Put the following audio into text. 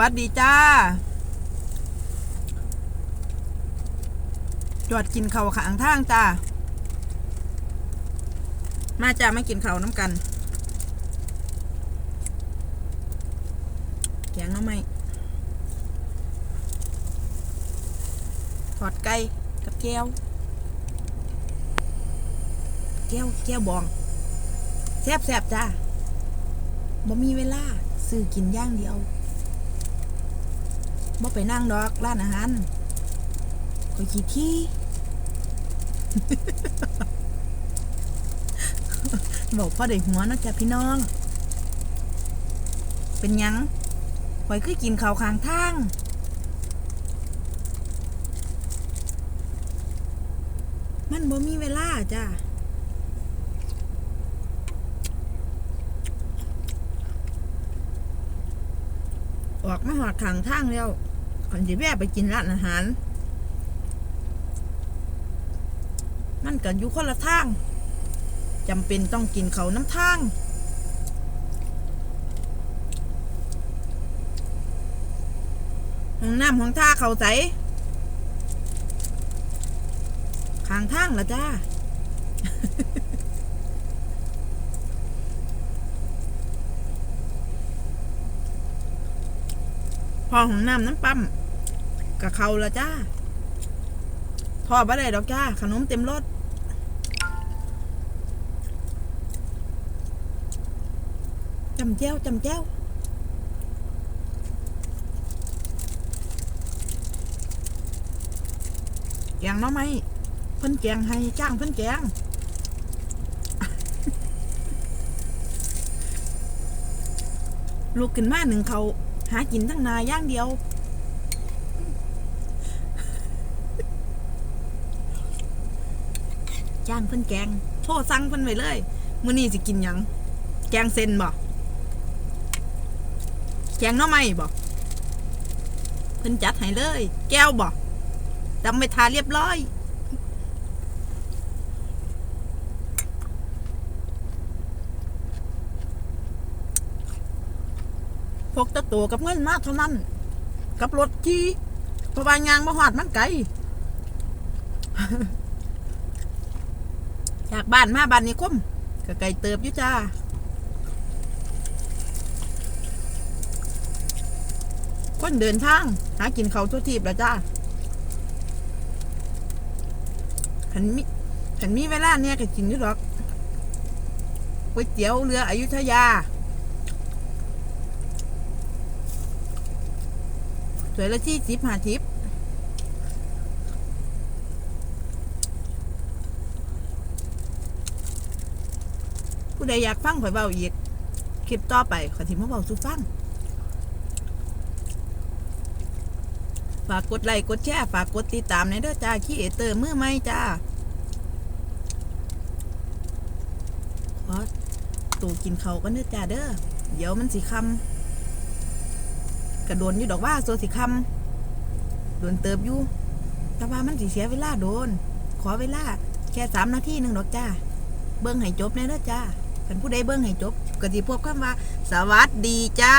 วัสดีจ้า จอดกินเขาขางทางจ้า มาจ้ามากินเขาน้ำกัน แกงหน้ำไหมทอดไก่กับแก้ว แก้วแก้วบองแซบแซบจ้าบ่มีเวลาซื้อกินย่างเดียว บ่ไปนั่งดอกร้านอาหารคอยขี้ที่บอกพ่อได้หัวนะจ้ะพี่น้อง เป็นยังคอยคือกินข้าวข้างทางมันบ่มีเวลาจ้าออกมาหอดขางทางแล้ว อนจะแวะไปกินร้านอาหาร มันกันอยู่คนละทางจำเป็นต้องกินเขาน้ำทางห้องน้ำห้องท่าเขาใสขางทางละจ้าพอของน้ำน้ำปั๊ม กับเขาละจ้าทอดบ่ได้ดอกจ้า ขนมเต็มรถจำแจ้วจำแจ้วแกงน้อไหมเพิ่นแกงให้จ้างเพิ่นแกงลูกขึ้นมาหนึ่งเขาหากินทั้งนาย่างเดียว จ้างเพิ่นแกง โทรสั่งเพิ่นไว้เลยมื้อนี้สิกินหยัง แกงเส้นบ่แกงหน่อไม้บ่เพิ่นจัดให้เลย แก้วบ่จำไปทาเรียบร้อยพกตะตัวกับเงินมากเท่านั้น กับรถที่เพราะว่ายางมาหอดมันไกล จากบ้านมาบ้านนี้คุ้มก็ไกลเติบอยู่จ้าคนเดินทาง หากินเขาทั่วทีบแล้วจ้าขันมีขันมีเวลาเนี่ยก็กินอยู่หรอกก๋วยเตี๋ยวเรืออยุธยา สวยละที่สิบหาทิป ผู้ใดอยากฟังข่อยเบาอีก คลิปต่อไปขอยทิมาเบาสู่ฟัง ฝากกดไลค์กดแชร์ฝากกดติดตามในเด้อจ้าขี้เอเตอร์มือใหม่จ้าขอตูกินเขาวกันเด้อจ้าเด้อเดี๋ยวมันสิคำกระโดนอยู่ดอกว่าโซสิคำโดนเติบอยู่แต่ว่ามันสิเสียเวลาโดน ขอเวลาแค่สามนาทีหนึ่งดอกจ้า เบิ้งให้จบแน่เด้อจ้า คันผู้ใดเบิ้งให้จบก็สิพบคำว่า สวัสดีจ้า